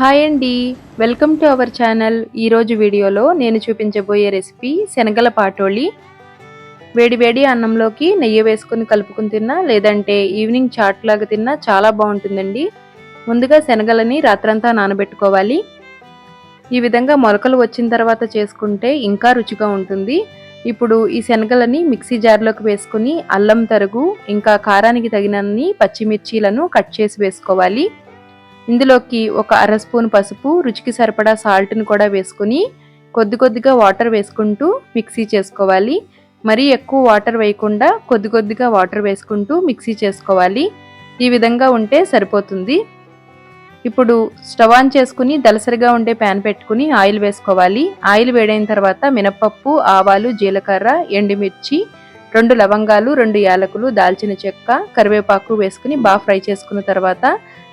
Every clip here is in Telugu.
హాయ్ అండి. Welcome to our channel. ఈరోజు వీడియోలో నేను చూపించబోయే రెసిపీ శనగల పాటోళి వేడి వేడి అన్నంలోకి నెయ్యి వేసుకొని కలుపుకుని తిన్నా లేదంటే ఈవినింగ్ చాట్ లాగా తిన్నా చాలా బాగుంటుందండి. ముందుగా శనగలని రాత్రంతా నానబెట్టుకోవాలి. ఈ విధంగా మొలకలు వచ్చిన తర్వాత చేసుకుంటే ఇంకా రుచిగా ఉంటుంది. ఇప్పుడు ఈ శనగలని మిక్సీ జార్లోకి వేసుకుని అల్లం తరుగు ఇంకా కారానికి తగినన్ని పచ్చిమిర్చీలను కట్ చేసి వేసుకోవాలి. ఇందులోకి ఒక అర స్పూన్ పసుపు రుచికి సరిపడా సాల్ట్ని కూడా వేసుకుని కొద్ది కొద్దిగా వాటర్ వేసుకుంటూ మిక్సీ చేసుకోవాలి. మరీ ఎక్కువ వాటర్ వేయకుండా కొద్ది కొద్దిగా వాటర్ వేసుకుంటూ మిక్సీ చేసుకోవాలి. ఈ విధంగా ఉంటే సరిపోతుంది. ఇప్పుడు స్టవ్ ఆన్ చేసుకుని దలసరిగా ఉండే ప్యాన్ పెట్టుకుని ఆయిల్ వేసుకోవాలి. ఆయిల్ వేడైన తర్వాత మినపప్పు ఆవాలు జీలకర్ర ఎండుమిర్చి రెండు లవంగాలు రెండు యాలకులు దాల్చిన చెక్క కరివేపాకు వేసుకుని బాగా ఫ్రై చేసుకున్న తర్వాత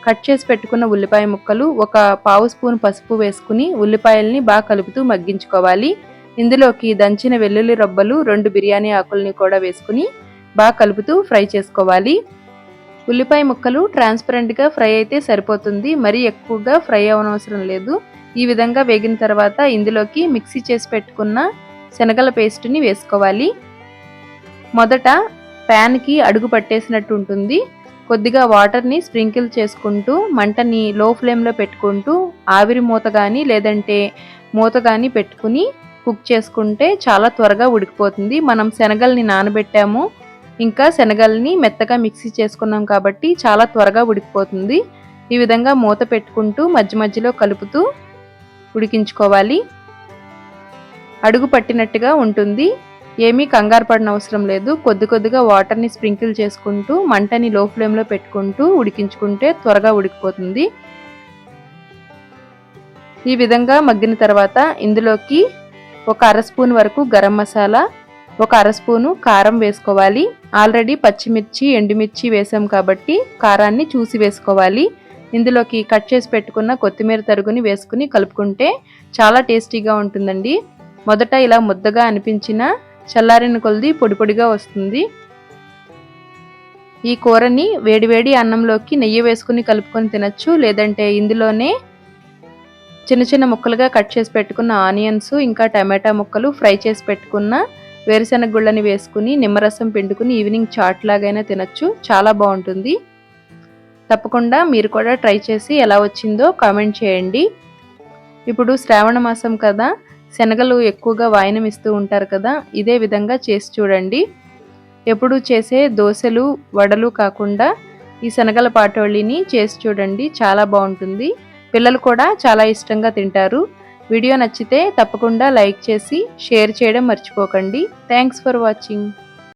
కట్ చేసి పెట్టుకున్న ఉల్లిపాయ ముక్కలు ఒక పావు స్పూన్ పసుపు వేసుకుని ఉల్లిపాయల్ని బాగా కలుపుతూ మగ్గించుకోవాలి. ఇందులోకి దంచిన వెల్లుల్లి రబ్బలు రెండు బిర్యానీ ఆకుల్ని కూడా వేసుకుని బాగా కలుపుతూ ఫ్రై చేసుకోవాలి. ఉల్లిపాయ ముక్కలు ట్రాన్స్పరెంట్గా ఫ్రై అయితే సరిపోతుంది మరీ ఎక్కువగా ఫ్రై అవనవసరం లేదు. ఈ విధంగా వేగిన తర్వాత ఇందులోకి మిక్సీ చేసి పెట్టుకున్న శనగల పేస్ట్ని వేసుకోవాలి. మొదట ప్యాన్కి అడుగు పట్టేసినట్టు ఉంటుంది. కొద్దిగా వాటర్ని స్ప్రింకిల్ చేసుకుంటూ మంటని లో ఫ్లేమ్లో పెట్టుకుంటూ ఆవిరి మూత కానీ లేదంటే మూత కానీ పెట్టుకుని కుక్ చేసుకుంటే చాలా త్వరగా ఉడికిపోతుంది. మనం శనగల్ని నానబెట్టాము. ఇంకా శనగల్ని మెత్తగా మిక్సీ చేసుకున్నాం కాబట్టి చాలా త్వరగా ఉడికిపోతుంది. ఈ విధంగా మూత పెట్టుకుంటూ మధ్య మధ్యలో కలుపుతూ ఉడికించుకోవాలి. అడుగు పట్టినట్టుగా ఉంటుంది. ఏమీ కంగారు పడిన అవసరం లేదు. కొద్ది కొద్దిగా వాటర్ని స్ప్రింకిల్ చేసుకుంటూ మంటని లో ఫ్లేమ్లో పెట్టుకుంటూ ఉడికించుకుంటే త్వరగా ఉడికిపోతుంది. ఈ విధంగా మగ్గిన తర్వాత ఇందులోకి ఒక అర స్పూన్ వరకు గరం మసాలా ఒక అర స్పూను కారం వేసుకోవాలి. ఆల్రెడీ పచ్చిమిర్చి ఎండుమిర్చి వేసాం కాబట్టి కారాన్ని చూసి వేసుకోవాలి. ఇందులోకి కట్ చేసి పెట్టుకున్న కొత్తిమీర తరుగుని వేసుకుని కలుపుకుంటే చాలా టేస్టీగా ఉంటుందండి. మొదట ఇలా ముద్దగా అనిపించిన చల్లారిన కొలది పొడి పొడిగా వస్తుంది. ఈ కూరని వేడివేడి అన్నంలోకి నెయ్యి వేసుకుని కలుపుకొని తినచ్చు. లేదంటే ఇందులోనే చిన్న చిన్న ముక్కలుగా కట్ చేసి పెట్టుకున్న ఆనియన్స్ ఇంకా టమాటా ముక్కలు ఫ్రై చేసి పెట్టుకున్న వేరుశెనగ గుళ్ళని వేసుకుని నిమ్మరసం పిండుకుని ఈవినింగ్ చాట్ లాగైనా తినచ్చు. చాలా బాగుంటుంది. తప్పకుండా మీరు కూడా ట్రై చేసి ఎలా వచ్చిందో కామెంట్ చేయండి. ఇప్పుడు శ్రావణ మాసం కదా. శనగలు ఎక్కువగా వాయనం ఇస్తూ ఉంటారు కదా ఇదే విధంగా చేసి చూడండి. ఎప్పుడు చేసే దోశలు వడలు కాకుండా ఈ శనగల పాటోళిని చేసి చూడండి చాలా బాగుంటుంది. పిల్లలు కూడా చాలా ఇష్టంగా తింటారు. వీడియో నచ్చితే తప్పకుండా లైక్ చేసి షేర్ చేయడం మర్చిపోకండి. Thanks for watching.